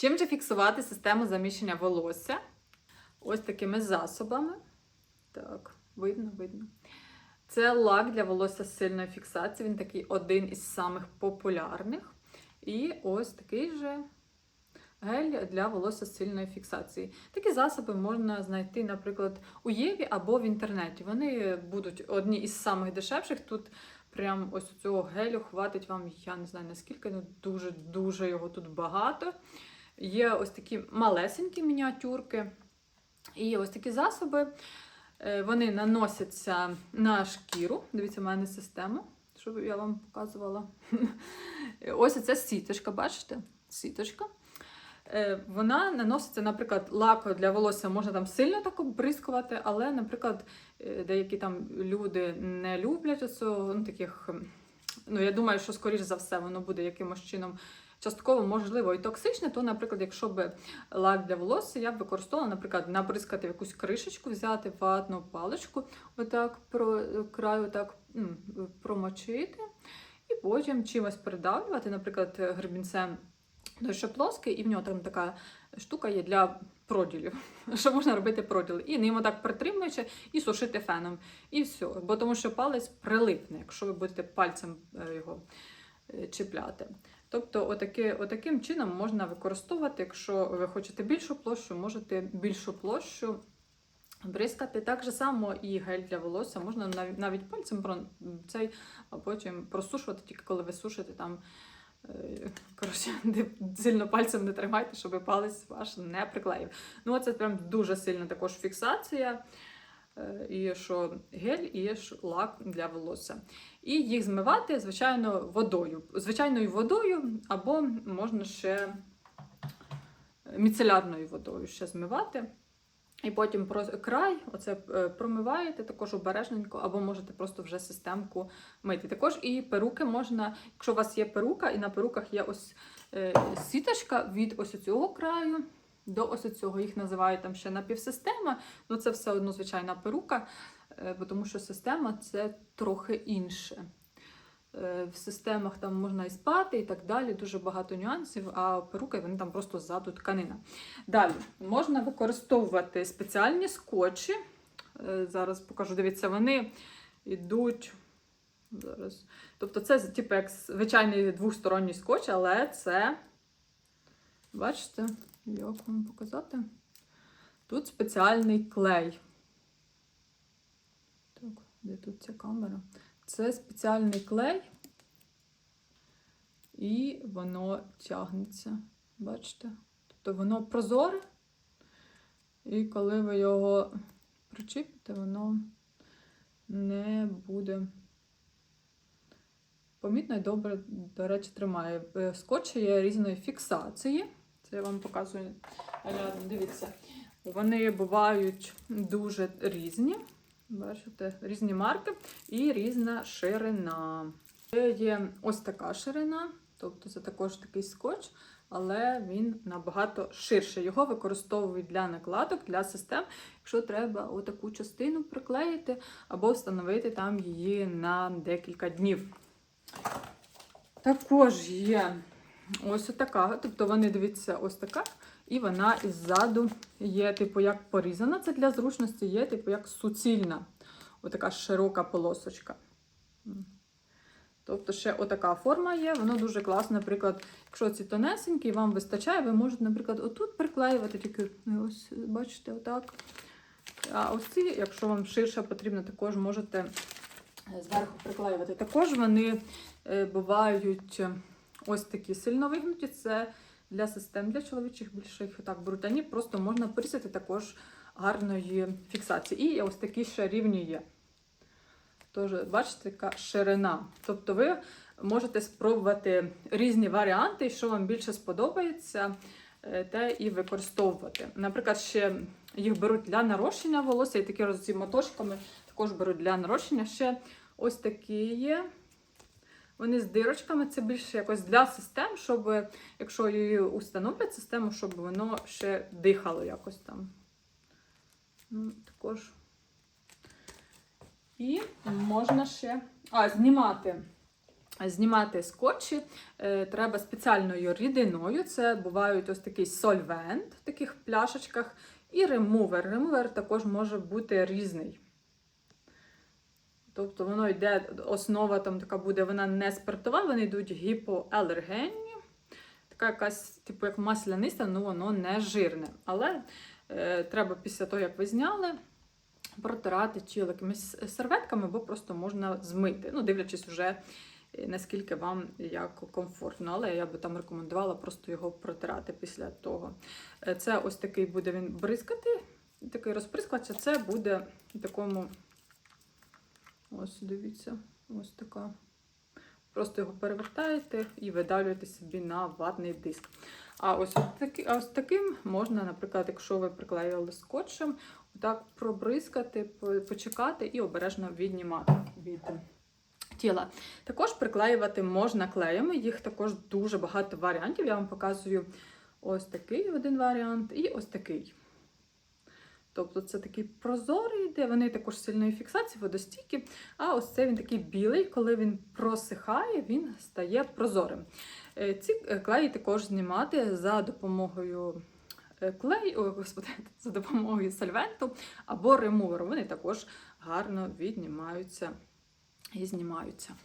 Чим же фіксувати систему заміщення волосся? Ось такими засобами. Так, видно, видно. Це лак для волосся з сильної фіксації. Він такий один із самих популярних. І ось такий же гель для волосся з сильної фіксації. Такі засоби можна знайти, наприклад, у Єві або в інтернеті. Вони будуть одні із самих дешевших. Тут прям ось цього гелю хватить вам, я не знаю наскільки, ну дуже-дуже його тут багато. Є ось такі малесенькі мініатюрки. І ось такі засоби. Е, Вони наносяться на шкіру. Дивіться, в мене система, щоб я вам показувала. Ось це сіточка, бачите? Сіточка. Е, Вона наноситься, наприклад, лак для волосся можна там сильно так обрискувати, але, наприклад, е, деякі там люди не люблять оцього, ну, таких. Ну, я думаю, що, скоріш за все, воно буде якимось чином частково, можливо, і токсичне, то, наприклад, якщо б лак для волосся, я б використовувала, наприклад, набризкати в якусь кришечку, взяти ватну паличку, отак про краю отак м, промочити, і потім чимось придавлювати, наприклад, гребінцем той, що плоский, і в нього там така штука є для проділів, що можна робити проділи. І ним отак притримуючи і сушити феном. І все. Бо тому що палець прилипне, якщо ви будете пальцем е, його е, чіпляти. Тобто, отаки, отаким чином можна використовувати, якщо ви хочете більшу площу, можете більшу площу бризкати. Так же само і гель для волосся можна навіть, навіть пальцем цей, а потім просушувати, тільки коли ви сушите там. е, Коротше, сильно пальцем не тримайте, щоб палець ваш не приклеїв. Ну, це прям дуже сильна також фіксація. Е, І що гель, і ж лак для волосся. І їх змивати, звичайно, водою. Звичайною водою, або можна ще міцелярною водою ще змивати. І потім край оце е, промиваєте також обережненько, або можете просто вже системку мити. Також і перуки можна, якщо у вас є перука, і на перуках є ось е, сіточка від ось цього краю до ось цього. Їх називають там ще напівсистема. Ну це все одно звичайна перука, е, тому що система це трохи інше. Е, В системах там можна і спати і так далі, дуже багато нюансів, а перуки вони там просто ззаду тканина. Далі можна використовувати спеціальні скотчі. Е, Зараз покажу, дивіться, вони йдуть. Зараз. Тобто, це типу як звичайний двосторонній скотч, але це. Бачите, як вам показати? Тут спеціальний клей. Так, де тут ця камера? Це спеціальний клей, і воно тягнеться. Бачите? Тобто воно прозоре, і коли ви його причепите, воно не буде помітно і добре, до речі, тримає. Е, Скотчі є різної фіксації. Це я вам показую. Дивіться, вони бувають дуже різні. Бачите, різні марки і різна ширина. Це є ось така ширина, тобто це також такий скотч, але він набагато ширший. Його використовують для накладок, для систем, якщо треба отаку частину приклеїти або встановити там її на декілька днів. Також є ось така, тобто вони дивіться, ось така. І вона іззаду є, типу, як порізана. Це для зручності, є, типу, як суцільна. Отака широка полосочка. Тобто, ще отака форма є, воно дуже класно. Наприклад, якщо ці тонесенькі, вам вистачає, ви можете, наприклад, отут приклеювати, тільки ну, ось, бачите, отак. А ось ці, якщо вам ширше потрібно, також можете е, зверху приклеювати. Також вони е, бувають ось такі сильно вигнуті. Це для систем для чоловічих більше їх так беруть. Ані просто можна порізати також гарної фіксації. І ось такі ще рівні є. Тож, бачите, яка ширина. Тобто ви можете спробувати різні варіанти, що вам більше сподобається, е, те і використовувати. Наприклад, ще їх беруть для нарощення волосся, і такі з моточками також беруть для нарощення. Ще ось такі є. Вони з дирочками, це більше якось для систем, щоб, якщо її установлять систему, щоб воно ще дихало якось там. Ну, також. І можна ще а, знімати Знімати скотчі е, треба спеціальною рідиною. Це бувають ось такий сольвент в таких пляшечках, і ремувер. Ремувер також може бути різний. Тобто воно йде, основа там така буде, вона не спиртова, вони йдуть гіпоалергенні. Така якась, типу, як масляниста, ну воно не жирне. Але е, треба після того, як ви зняли, протирати чи якимись серветками, бо просто можна змити. Ну, дивлячись вже, е, наскільки вам як комфортно. Але я би там рекомендувала просто його протирати після того. Е, Це ось такий буде він бризкати, такий розприскувач, а це буде в такому. Ось, дивіться, ось така. Просто його перевертаєте і видалюєте собі на ватний диск. А ось, таки, а ось таким можна, наприклад, якщо ви приклеїли скотчем, так пробризкати, почекати і обережно віднімати від тіла. Також приклеювати можна клеями, їх також дуже багато варіантів. Я вам показую ось такий один варіант і ось такий. Тобто це такий прозорий, де вони також сильної фіксації, водостійкі. А ось цей він такий білий, коли він просихає, він стає прозорим. Е, Ці е, клеї також знімати за допомогою е, клей, господи, за допомогою сольвенту або ремуверу. Вони також гарно віднімаються і знімаються.